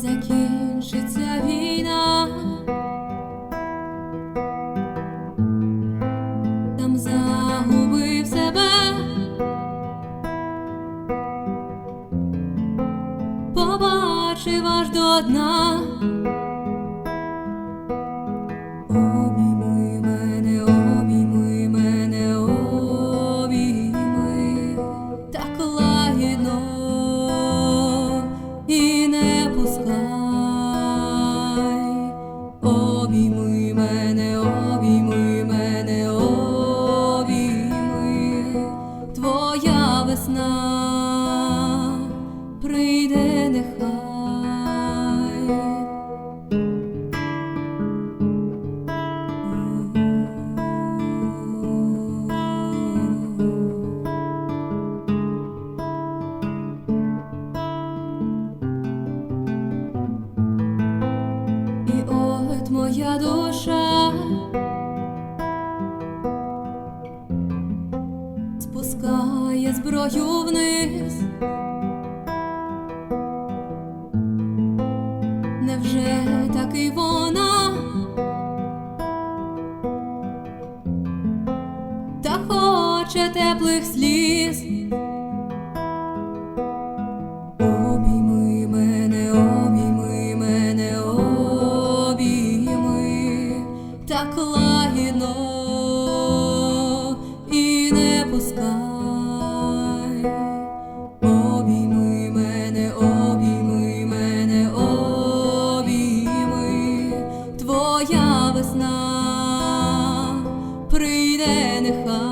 закінчиться війна, там загубив себе, побачив аж до дна. Обійми мене, моя душа спускає зброю вниз. Невже таки вона та хоче теплих сліз? як лагіно і не пускай, обійми мене, обійми мене, обійми, твоя весна прийде нехай.